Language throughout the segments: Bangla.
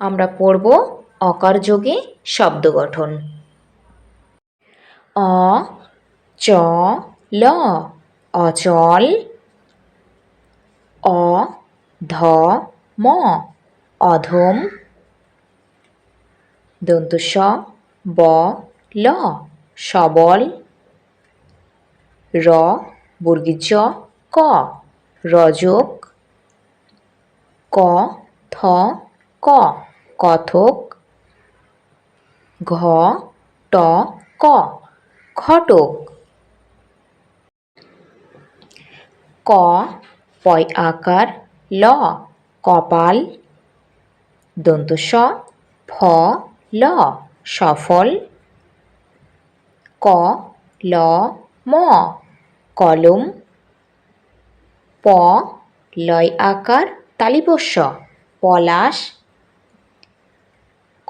আমরা পড়ব অকার যোগে শব্দ গঠন। অ, চ, ল, অচল। অ, ধ, ম, অধম। দন্ত স, ব, ল, সবল। র বর্গীর জ ক, রজক। ক, থ, ক। কথক, ঘ, ট, ক, ঘটক। ক, পয় আকার, ল, কপাল। দন্ত স ফ, ল, সফল। ক, ল, ম, কলম। প, লয় আকার তালিবস্য পলাশ।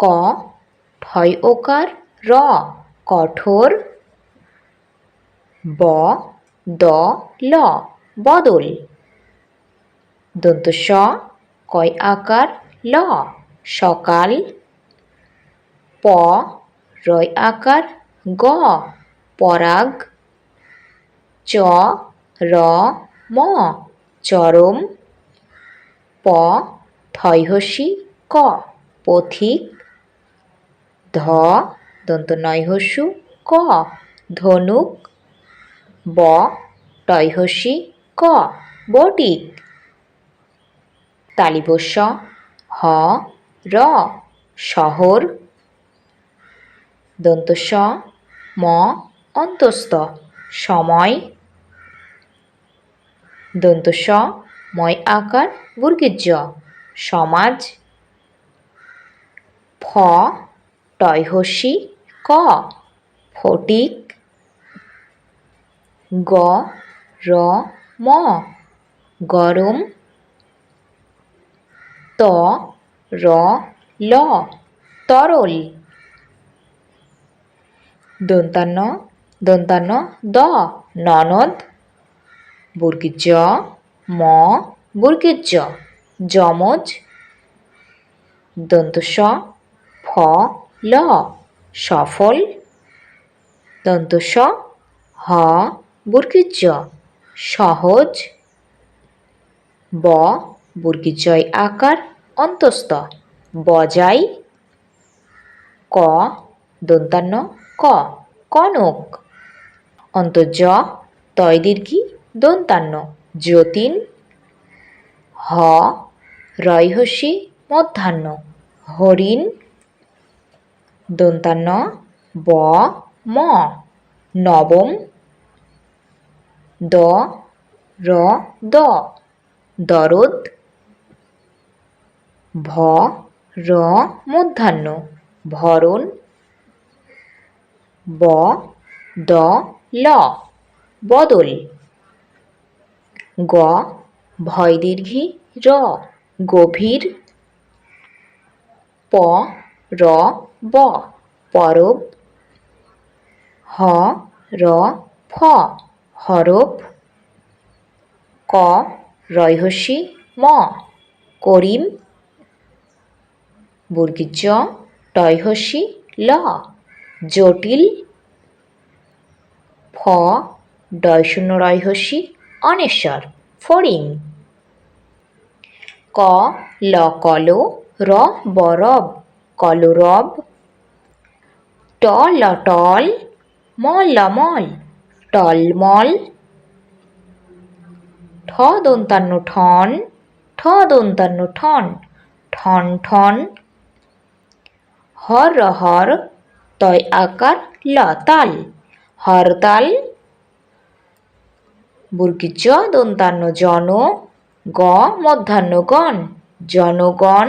ক ঠয় ওকার র, কঠোর, ব, দ, ল, বদল। দন্ত স কয় আকার, ল, সকাল। প, রয় আকার, গ, পরাগ। চ, র, ম, চরম। প থয়হসি ক, পথিক। ধ দন্ত নয়হস্যু ক, ধনুক, ব টয়হসি ক, বটিক। তালিবস্য হ, র, শহর। দন্তস্ব, ম, অন্তস্থ, সময়। দন্তস্ব, ময় আকার, বর্গীর্য, সমাজ। ফ টয়হসি, ক, ফটিক, গ, র, ম, গরম, ত, র, ল, তরল। দন্তান্ন দন্তান্ন, দ, ননদ বর্গীর ম বর্গীর যমজ। দন্তস ফ ল, সফল দন্তস হ বর্গীর জ সহজ, ব বর্গীর জয় আকার, অন্তস্থ বজাই ক, দন্তান্ন, ক, কনক অন্তর্জ তয় দীর্ঘি, দন্তান্ন, যতীন, হ, রয়হসি, মধ্যাহ্ন, হরিণ দন্তান্ন, ব, ম, নবম, দ, র, দ, দরদ, ভ, র, মধ্যাহ্ন, ভরণ, ব, দ, ল, বদল, গ ভয় র, গভীর, প, র ব, পরব, হ, র, ফ হরফ ক, রয়হসি, ম, করিম বর্গীর জ টয়হসি, ল, জটিল, ফ ডয় শূন্য রয়হসি, অনেশ্বর, ফড়িং, ক, ল, কল, র, বরব, কলরব টল ম লমল টলমল ঠ দন্তান্ন ঠন, ঠ দন্তান্ন ঠন ঠন ঠন, হর হর, তয়, আকার, ল, তাল হরতাল বুর্গি জ, দন্তান্ন জন, গ, মধ্যাহ্ন গণ জনগণ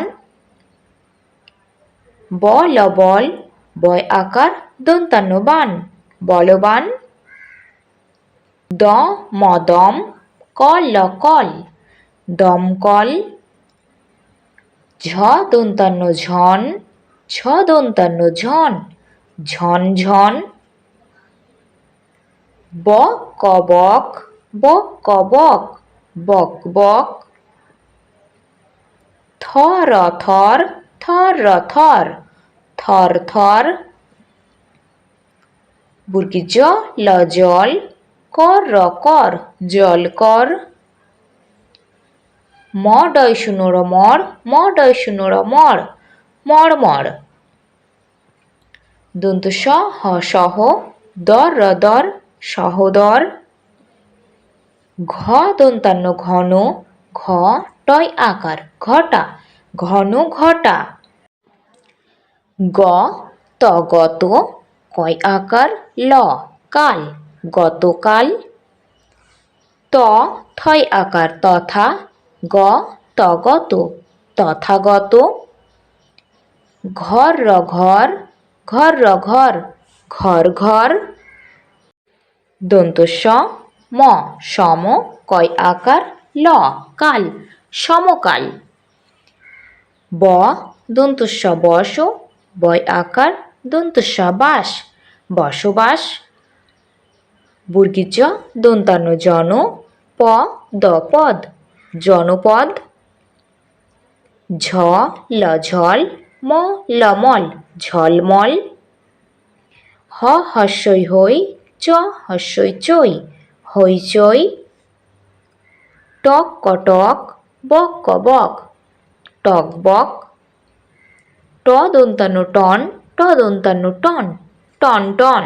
বল বয় আকার দন্তান্ন বান বলবান। দ ম দম কল। ল কল। দমকল ঝ দন্তান্ন ঝন। ছ দন্তান্ন ঝন। ঝন ঝন। ব ক বক ব ক বক বক। থর থর র থর থর থর বুর্গি জ ল জল, কর র কর, জল কর, ম ডয় শূন্য র মর, ম ডয় শূন্য র মর মর মর দন্ত স, হ সহ, দর র দর, সহদর। ঘ দন্তান্ন ঘন, ঘ টয় আকার, ঘটা, ঘন ঘটা। গ, ত, গত কয় আকার, ল, কাল, গতকাল, ত, থয় আকার, তথা, গ, তগত, তথাগত, ঘর র ঘর ঘর র ঘর ঘর ঘর দন্ত ম, সম কয় আকার, ল, কাল, সমকাল, ব দন্তস্ব বস বয় আকার দন্তস্ব বাস বসবাস বর্গীজ দন্তান্ন জন প, দ পদ, জনপদ, ঝ ল ঝল ম ল মল ঝলমল, হ, হস্যই হই চ, হস্যই চই হইচই টক কটক বক কবক টক বক ট দন্তান্ন টন ট দন্তান্ন টন টন টন।